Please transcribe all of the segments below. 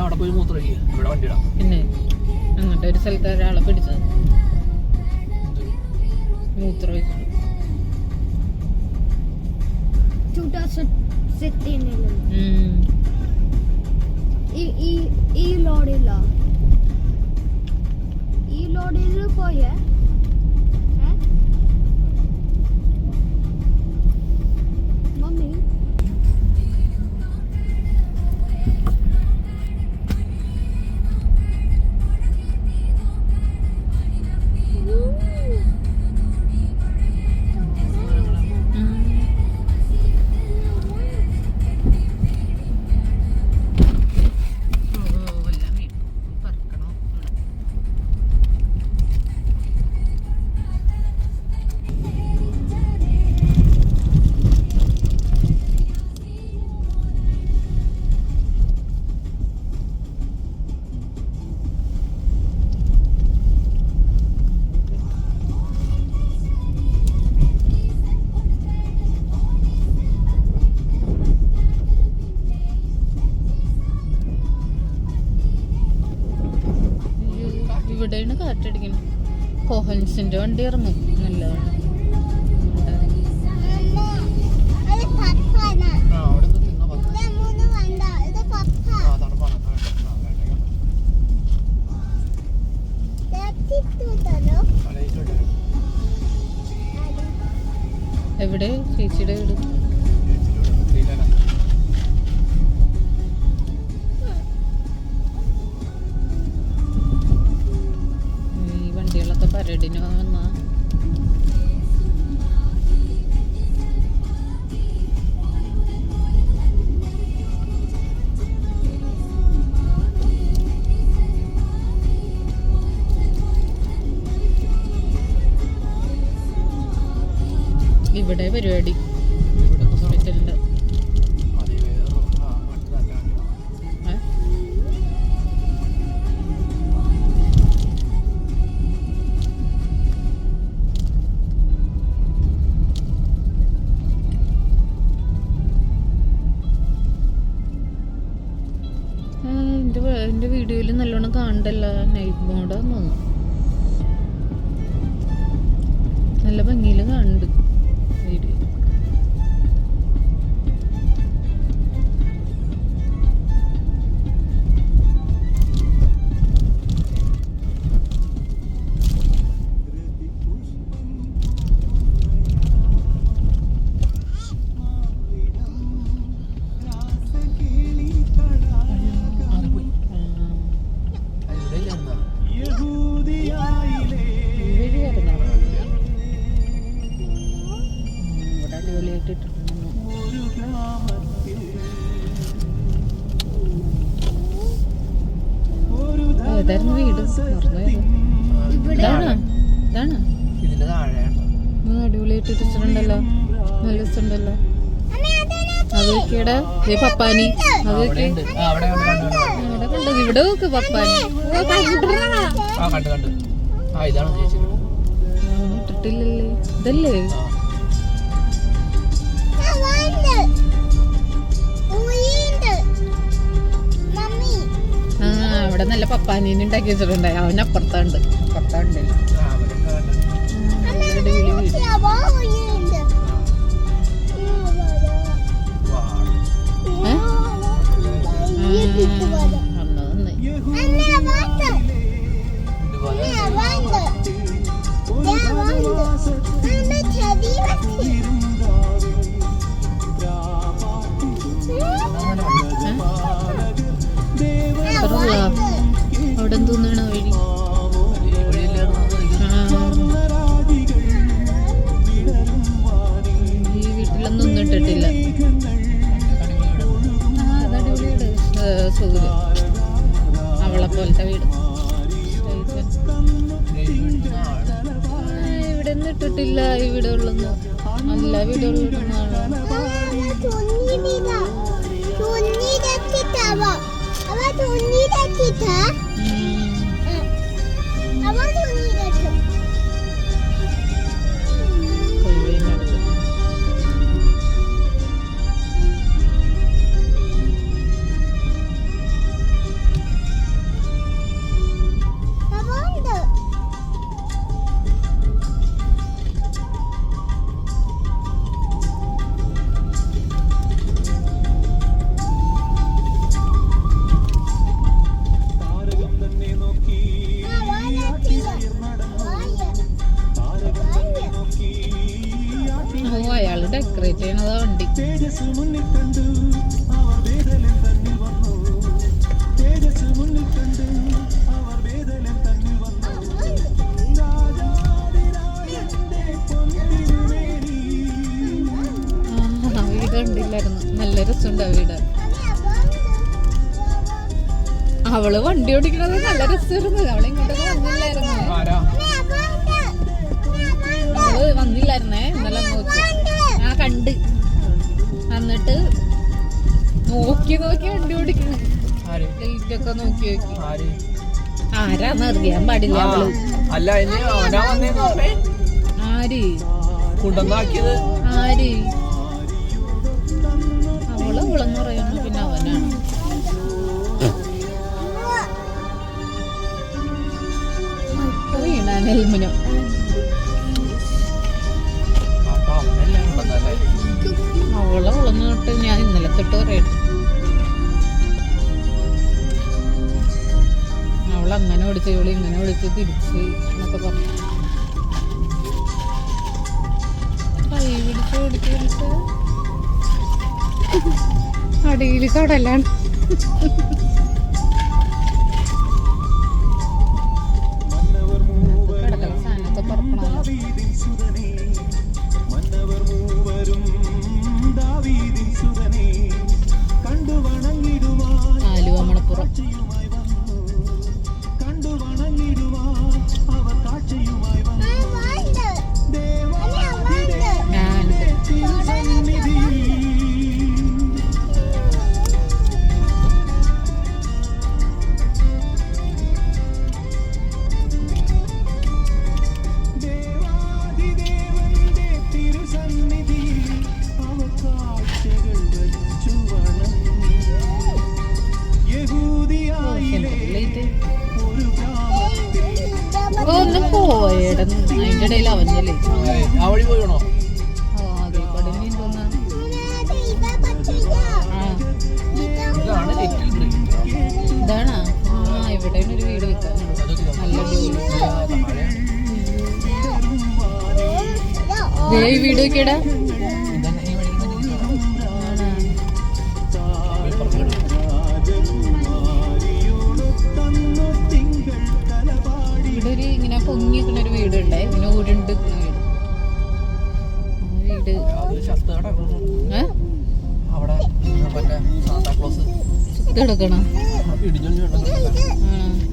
അവിടെ പോയി മൂത്രം ഒഴിക്കുക ഇവിടെ വണ്ടി ഇടാം. പിന്നെ എന്നിട്ട് ഒരു സ്ഥലത്ത് ഒരാളെ പിടിച്ചത്. മൂത്രം ഒഴിക്കണം. ചൂട്ടാ സെറ്റിനില്ല ഉം. ഈ ലോഡില്ല ഈ ലോഡിൽ പോയേ? വേണ്ട. വണ്ടി ഇറങ്ങും. നല്ലതാണ്. എവിടെ ചേച്ചിയുടെ വീട്? ഏ? പരിപാടി എന്റെ വീഡിയോയിൽ നല്ലോണം കാണണ്ടല്ല നൈറ്റ് മോഡാന്ന് തോന്നുന്നു. നല്ല ഭംഗിയിൽ കാണുന്നുണ്ട് വീഡിയോ ഇട്ടിട്ടുണ്ട് ഏതായിരുന്നു വീട് ഇതാണോ ഇതാണോ അടിപൊളിയായിട്ട് ഇട്ടിട്ടുണ്ടല്ലോ നല്ല രസമുണ്ടല്ലോ അതൊക്കെയുടെ പപ്പാനി അതൊക്കെ ഉണ്ട് അവിടെ കണ്ട് കണ്ട് കണ്ട് ഇവിടെ നോക്ക് പപ്പാനി ഇട്ടിട്ടില്ലല്ലേ ഇതല്ലേ പപ്പാനീനെ ഉണ്ടാക്കി വെച്ചിട്ടുണ്ട് അവൻ അപ്പുറത്തുണ്ട്. അപ്പുറത്തുണ്ട് ഏ? লাভ ইউ দেখি আবার നല്ല രസമുണ്ട് ആ അവൾ വണ്ടി ഓടിക്കണത് നല്ല രസമായിരുന്നു. അവളെ ഇങ്ങോട്ടൊക്കെ വന്നില്ലായിരുന്നേ. അവൾ വന്നില്ലായിരുന്നേ. ഇന്നലെ നോക്കി. ആ കണ്ട്. എന്നിട്ട് നോക്കി നോക്കി വണ്ടി ഓടിക്കണേ ലൈറ്റൊക്കെ നോക്കി നോക്കി. ആരാന്ന് അറിയാൻ പാടില്ല അവൾ. ആര്? കൊണ്ടുവന്നാക്കിയത്? ആര്? വളർന്നു പറയുന്നത് പിന്നെ അവനാണ്. വീണാണ് എൽമിനും അവളെ വളർന്നു ഞാൻ ഇന്നലെ തൊട്ട് പറയട്ടെ. അവൾ അങ്ങനെ വിളിച്ച് ഇവൾ ഇങ്ങനെ വിളിച്ച് തിരിച്ച് അതോടെ അല്ലാണ്ട് ഈ വീഡിയോ ഒക്കെ ഇടാ ഇവിടെ ഒരു ഇങ്ങനെ പൊങ്ങി നിൽക്കുന്ന ഒരു വീടുണ്ടേ. ഇങ്ങനെ ഉരുണ്ട് വീട്. അവിടെ സാന്താക്ലോസ്. എടുക്കണം? ഇടിഞ്ഞൊഴിഞ്ഞു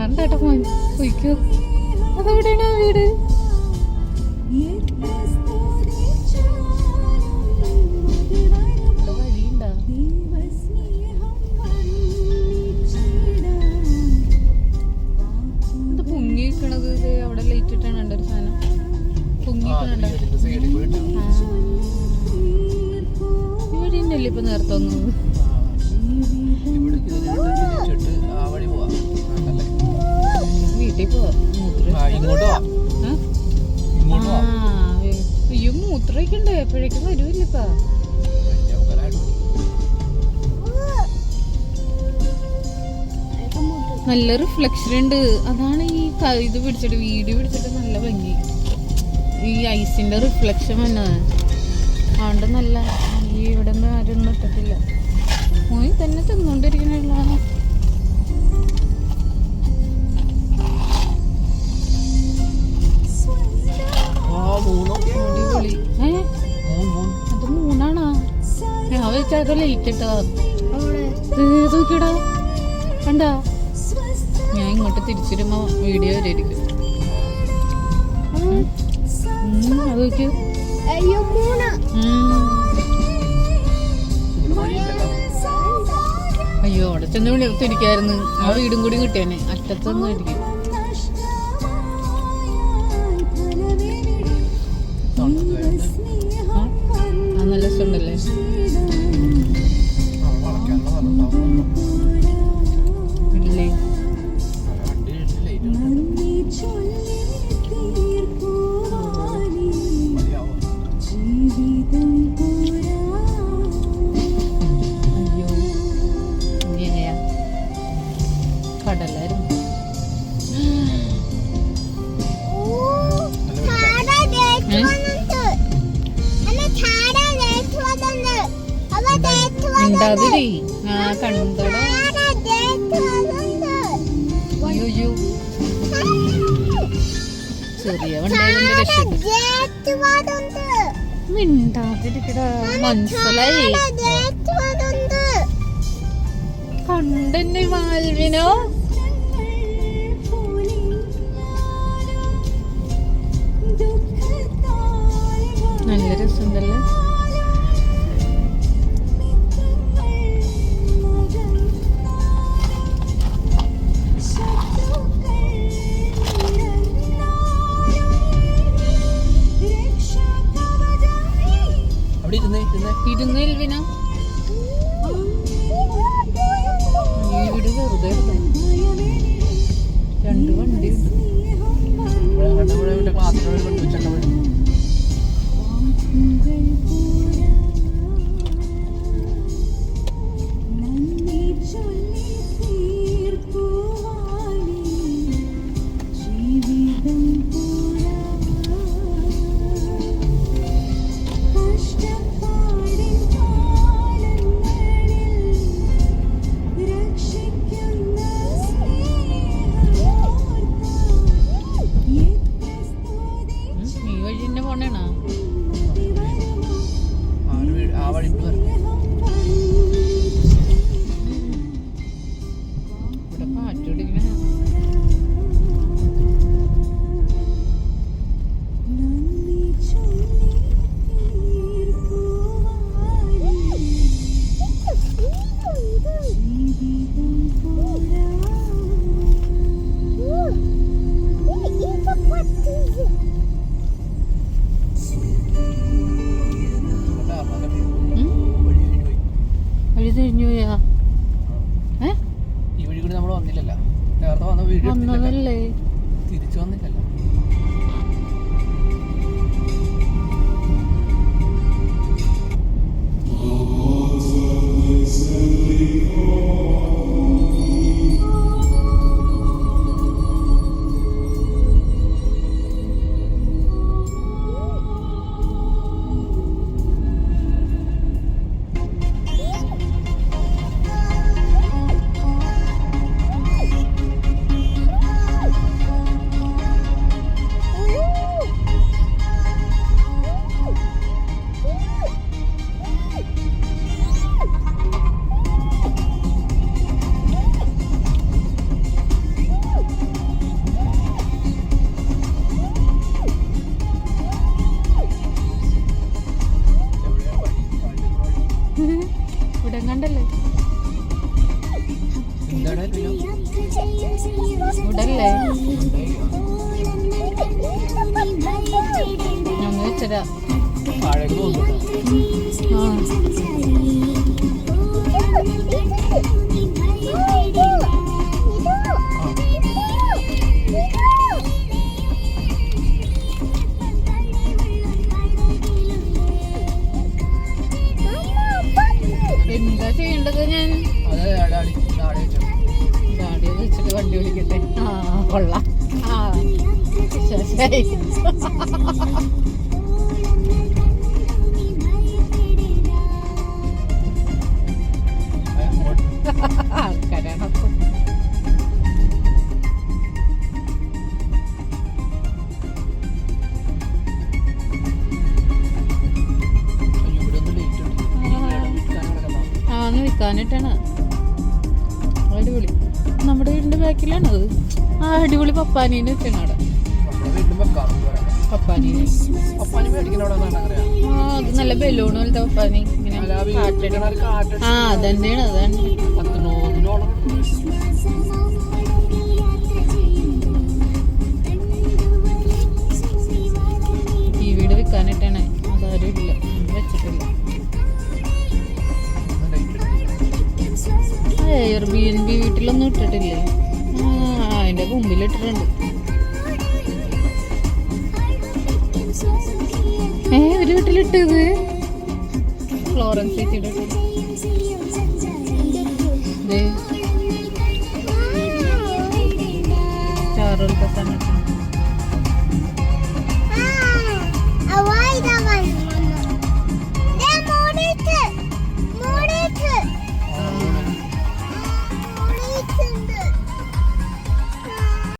കാണണ്ട കേട്ടോ മോൻ. ഒഴിക്കൂ അതെവിടെയാണ് ആ വീട്? അവിടെ ലൈറ്റ് ഇട്ടാണ് ഒരു സാധനം. പൊങ്ങിക്കണുണ്ട് ഇവിടെ ഉണ്ടല്ലേ ഇപ്പൊ നേരത്തെ ഒന്നും നല്ല റിഫ്ലക്ഷൻ ഉണ്ട്. അതാണ് ഈ ഇത് പിടിച്ചിട്ട് വീഡിയോ പിടിച്ചിട്ട് നല്ല ഭംഗി. ഈ ഐസിന്റെ റിഫ്ലക്ഷൻ വന്നത് അതുകൊണ്ട് നല്ല ഈ ഇവിടെ നിന്ന് ആരൊന്നും ഇട്ടിട്ടില്ല. മോയി തന്നെ തിന്നുകൊണ്ടിരിക്കണുള്ളതാണ് അടിപൊളി. ഏ? ലേറ്റ് ഇട്ടോ ഏത് കണ്ടോ? ഞാൻ തിരിച്ചു തിരിച്ചിരുമ്പോ വീഡിയോ വരെയായിരിക്കും. അത് നോക്കി അയ്യോ അവിടെ ചെന്ന് വിളി തിരിക്കായിരുന്നു ആ വീടും കൂടി കിട്ടിയാനെ. അറ്റത്തൊന്നും ഇരിക്കും നല്ല ഇഷ്ടമുണ്ടല്ലേ ആ ആ, നല്ല രസമുണ്ടല്ലേ ഉണ്ടാതിരി ആ കണ്ടട മനസ്സിലായി കണ്ടെന്നെ മാൽവിനോ. നല്ല രസമുണ്ടല്ലേ? വഴി തിരിഞ്ഞു പോയാ ഏ? ഈ വഴി കൂടി നമ്മൾ വന്നില്ലല്ലോ. നേരത്തെ വന്ന വീഡിയോ വന്നതല്ലേ? കണ്ടല്ലേ? ഉടല്ലേ? ഞങ്ങൾ വെച്ചതാ ആ. വണ്ടി ഓടിക്കട്ടെ. ആ കൊള്ളാം. ആ ശരി. ഏ? നമ്മുടെ വീടിന്റെ ബാക്കിലാണ് അത്. ആ അടിപൊളി പപ്പാനീന് വെച്ചാണ് അവിടെ. ആ അത് നല്ല ബലൂൺ പോലത്തെ പപ്പാനി. ആ അതന്നെയാണ് ഡോളർ ഈ വീട് വിൽക്കാനിട്ടാണ് അതാരും ഇല്ല. വെച്ചിട്ടില്ല. എയർ ബി എൻ ബി വീട്ടിലൊന്നും ഇട്ടിട്ടില്ലേ? ആ മുമ്പിലിട്ടിട്ടുണ്ട്. ഏ ഒരു വീട്ടിലിട്ടത് ഫ്ലോറൻസ് ചേച്ചിയുടെ ഇട്ടത്.